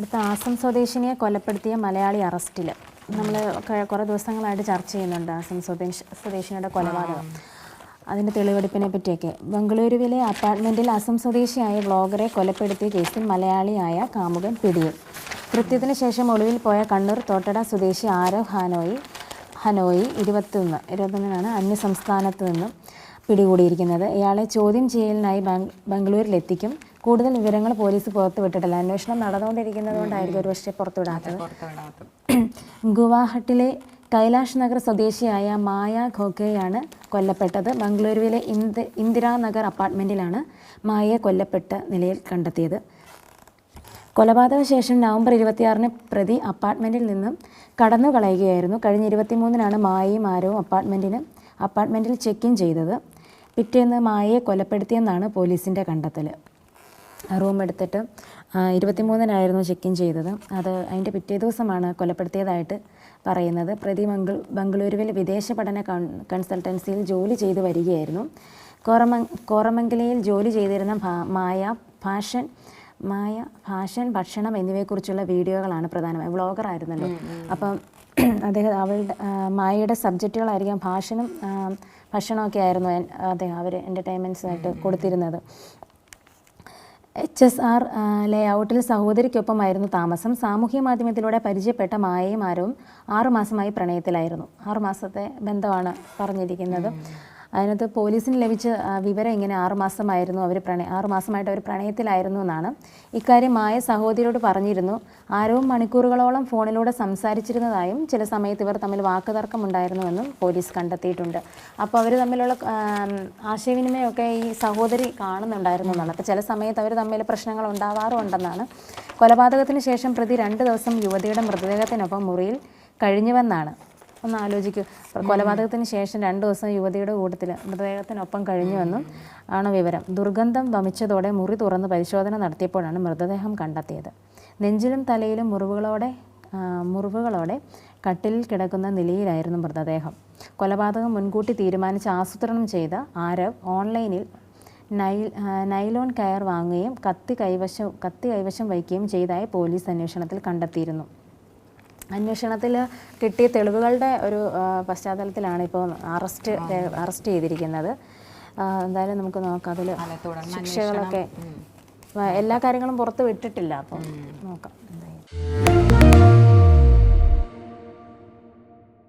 അടുത്ത ആസം സ്വദേശിനിയെ കൊലപ്പെടുത്തിയ മലയാളി അറസ്റ്റിൽ നമ്മൾ കുറേ ദിവസങ്ങളായിട്ട് ചർച്ച ചെയ്യുന്നുണ്ട് ആസം സ്വദേശ് സ്വദേശിനിയുടെ കൊലപാതകം. അതിന്റെ തെളിവെടുപ്പിനെ പറ്റിയൊക്കെ. ബംഗളൂരുവിലെ അപ്പാർട്ട്മെന്റിൽ അസം സ്വദേശിയായ വ്ളോഗറെ കൊലപ്പെടുത്തിയ കേസിൽ മലയാളിയായ കാമുകൻ പിടിയിൽ. കൃത്യത്തിന് ശേഷം ഒളിവിൽ പോയ കണ്ണൂർ തോട്ടട സ്വദേശി ആരവ് ഹാനോയി ഹനോയി ഇരുപത്തൊന്ന് ഇരുപത്തൊന്നിനാണ് അന്യസംസ്ഥാനത്ത് നിന്നും പിടികൂടിയിരിക്കുന്നത്. ഇയാളെ ചോദ്യം ചെയ്യലിനായി ബാംഗ് ബംഗളൂരിലെത്തിക്കും. കൂടുതൽ വിവരങ്ങൾ പോലീസ് പുറത്തുവിട്ടിട്ടില്ല അന്വേഷണം നടന്നുകൊണ്ടിരിക്കുന്നത് കൊണ്ടായിരിക്കും ഒരുപക്ഷെ പുറത്തുവിടാത്തത് ഗുവാഹട്ടിലെ കൈലാഷ് നഗർ സ്വദേശിയായ മായ ഖോഖെയാണ് കൊല്ലപ്പെട്ടത്. ബംഗളൂരുവിലെ ഇന്ദ ഇന്ദിരാനഗർ അപ്പാർട്ട്മെന്റിലാണ് മായയെ കൊല്ലപ്പെട്ട നിലയിൽ കണ്ടെത്തിയത്. കൊലപാതക ശേഷം നവംബർ ഇരുപത്തിയാറിന് പ്രതി അപ്പാർട്ട്മെന്റിൽ നിന്നും കടന്നു കളയുകയായിരുന്നു കഴിഞ്ഞ ഇരുപത്തിമൂന്നിനാണ് മായയും ആരവും അപ്പാർട്ട്മെന്റിന് അപ്പാർട്ട്മെന്റിൽ ചെക്ക് ഇൻ ചെയ്തത്. പിറ്റേന്ന് മായയെ കൊലപ്പെടുത്തിയെന്നാണ് പോലീസിന്റെ കണ്ടെത്തൽ റൂം എടുത്തിട്ട് ഇരുപത്തിമൂന്നിനായിരുന്നു ചെക്ക് ഇൻ ചെയ്തത്. അത് അതിന്റെ പിറ്റേ ദിവസമാണ് കൊലപ്പെടുത്തിയതായിട്ട് പറയുന്നത്. പ്രതി മംഗൾ ബംഗളൂരുവിൽ വിദേശ പഠന കൺ- കൺസൾട്ടൻസിയിൽ ജോലി ചെയ്തു വരികയായിരുന്നു. കോറമ കോറമംഗലയിൽ ജോലി ചെയ്തിരുന്ന മായ ഫാഷൻ മായ ഫാഷൻ ഭക്ഷണം എന്നിവയെക്കുറിച്ചുള്ള വീഡിയോകളാണ് പ്രധാനമായും വ്ളോഗർ ആയിരുന്നല്ലോ. അപ്പം അദ്ദേഹം അവളുടെ മായയുടെ സബ്ജക്റ്റുകളായിരിക്കാം ഭാഷനും ഭക്ഷണമൊക്കെ ആയിരുന്നു അദ്ദേഹം അവർ എന്റർടൈൻമെന്റ്സ് ആയിട്ട് കൊടുത്തിരുന്നത്. എച്ച് എസ് ആർ ലേഔട്ടിൽ സഹോദരിക്കൊപ്പമായിരുന്നു താമസം. സാമൂഹ്യ മാധ്യമത്തിലൂടെ പരിചയപ്പെട്ട മായയും ആരവും ആറുമാസമായി പ്രണയത്തിലായിരുന്നു. ആറുമാസത്തെ ബന്ധമാണ് പറഞ്ഞിരിക്കുന്നത്. അതിനകത്ത് പോലീസിന് ലഭിച്ച വിവരം ഇങ്ങനെ ആറുമാസമായിരുന്നു. അവർ പ്രണയ ആറുമാസമായിട്ട് അവർ പ്രണയത്തിലായിരുന്നു എന്നാണ് ഇക്കാര്യം മായ സഹോദരിയോട് പറഞ്ഞിരുന്നു. ആരവും മണിക്കൂറുകളോളം ഫോണിലൂടെ സംസാരിച്ചിരുന്നതായും ചില സമയത്ത് ഇവർ തമ്മിൽ വാക്കുതർക്കം ഉണ്ടായിരുന്നുവെന്നും പോലീസ് കണ്ടെത്തിയിട്ടുണ്ട്. അപ്പോൾ അവർ തമ്മിലുള്ള ആശയവിനിമയമൊക്കെ ഈ സഹോദരി കാണുന്നുണ്ടായിരുന്നു എന്നാണ്. അപ്പോൾ ചില സമയത്ത് അവർ തമ്മിൽ പ്രശ്നങ്ങൾ ഉണ്ടാവാറുണ്ടെന്നാണ് കൊലപാതകത്തിന് ശേഷം പ്രതി രണ്ട് ദിവസം യുവതിയുടെ മൃതദേഹത്തിനൊപ്പം മുറിയിൽ കഴിഞ്ഞുവെന്നാണ്. ഒന്ന് ആലോചിക്കൂ. കൊലപാതകത്തിന് ശേഷം രണ്ട് ദിവസം യുവതിയുടെ കൂട്ടത്തിൽ മൃതദേഹത്തിനൊപ്പം കഴിഞ്ഞുവെന്നും ആണ് വിവരം. ദുർഗന്ധം വമിച്ചതോടെ മുറി തുറന്ന് പരിശോധന നടത്തിയപ്പോഴാണ് മൃതദേഹം കണ്ടെത്തിയത്. നെഞ്ചിലും തലയിലും മുറിവുകളോടെ മുറിവുകളോടെ കട്ടിലിൽ കിടക്കുന്ന നിലയിലായിരുന്നു മൃതദേഹം. കൊലപാതകം മുൻകൂട്ടി തീരുമാനിച്ച് ആസൂത്രണം ചെയ്ത ആരവ് ഓൺലൈനിൽ നൈൽ നൈലോൺ കയർ വാങ്ങുകയും കത്തി കൈവശം കത്തി കൈവശം വയ്ക്കുകയും ചെയ്തതായി പോലീസ് അന്വേഷണത്തിൽ കണ്ടെത്തിയിരുന്നു. അന്വേഷണത്തിൽ കിട്ടിയ തെളിവുകളുടെ ഒരു പശ്ചാത്തലത്തിലാണ് ഇപ്പോൾ അറസ്റ്റ് അറസ്റ്റ് ചെയ്തിരിക്കുന്നത്. എന്തായാലും നമുക്ക് നോക്കാം. അതിൽ ശിക്ഷകളൊക്കെ എല്ലാ കാര്യങ്ങളും പുറത്ത് വിട്ടിട്ടില്ല. അപ്പം നോക്കാം. എന്തായാലും.